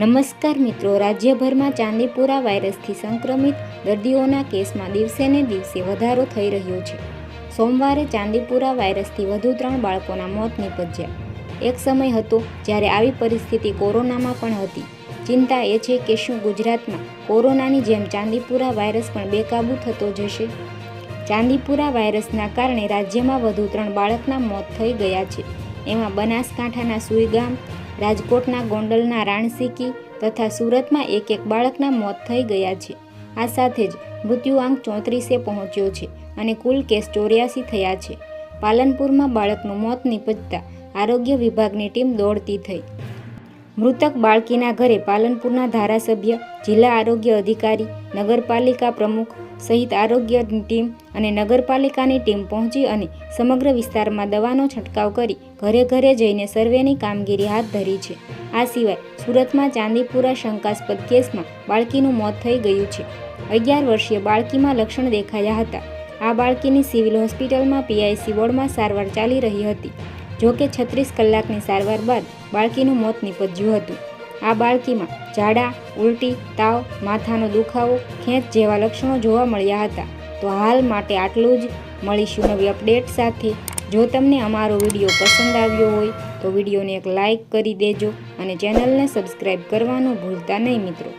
નમસ્કાર મિત્રો, રાજ્યભરમાં ચાંદીપુરા વાયરસથી સંક્રમિત દર્દીઓના કેસમાં દિવસે ને દિવસે વધારો થઈ રહ્યો છે. સોમવારે ચાંદીપુરા વાયરસથી વધુ ત્રણ બાળકોના મોત નીપજ્યા. એક સમય હતો જ્યારે આવી પરિસ્થિતિ કોરોનામાં પણ હતી. ચિંતા એ છે કે શું ગુજરાતમાં કોરોનાની જેમ ચાંદીપુરા વાયરસ પણ બેકાબૂ થતો જશે? ચાંદીપુરા વાયરસના કારણે રાજ્યમાં વધુ ત્રણ બાળકના મોત થઈ ગયા છે. એમાં બનાસકાંઠાના સુઈગામ રાજકોટના ગોંડલના રાણસીકી તથા સુરતમાં એક એક બાળકના મોત થઈ ગયા છે. આ સાથે જ મૃત્યુઆંક ચોત્રીસે પહોંચ્યો છે અને કુલ કેસ ચોર્યાસી થયા છે. પાલનપુરમાં બાળકનું મોત નિપજતા આરોગ્ય વિભાગની ટીમ દોડતી થઈ. મૃતક બાળકીના ઘરે પાલનપુરના ધારાસભ્ય, જિલ્લા આરોગ્ય અધિકારી, નગરપાલિકા પ્રમુખ સહિત આરોગ્યની ટીમ અને નગરપાલિકાની ટીમ પહોંચી અને સમગ્ર વિસ્તારમાં દવાનો છંટકાવ કરી ઘરે ઘરે જઈને સર્વેની કામગીરી હાથ ધરી છે. આ સિવાય સુરતમાં ચાંદીપુરા શંકાસ્પદ કેસમાં બાળકીનું મોત થઈ ગયું છે. અગિયાર વર્ષીય બાળકીમાં લક્ષણ દેખાયા હતા. આ બાળકીની સિવિલ હોસ્પિટલમાં પીઆઈસી વોર્ડમાં સારવાર ચાલી રહી હતી. જોકે છત્રીસ કલાકની સારવાર બાદ બાળકીનું મોત નીપજ્યું હતું. આ બાળકીમાં ઝાડા, ઉલટી, તાવ, માથાનો દુખાવો, ખેંચ જેવા લક્ષણો જોવા મળ્યા હતા. તો હાલ માટે આટલું જ. મળીશું નવી અપડેટ સાથે. જો તમને અમારો વીડિયો પસંદ આવ્યો હોય, તો વિડીયોને એક લાઈક કરી દેજો અને ચેનલને સબસ્ક્રાઈબ કરવાનું ભૂલતા નહીં મિત્રો.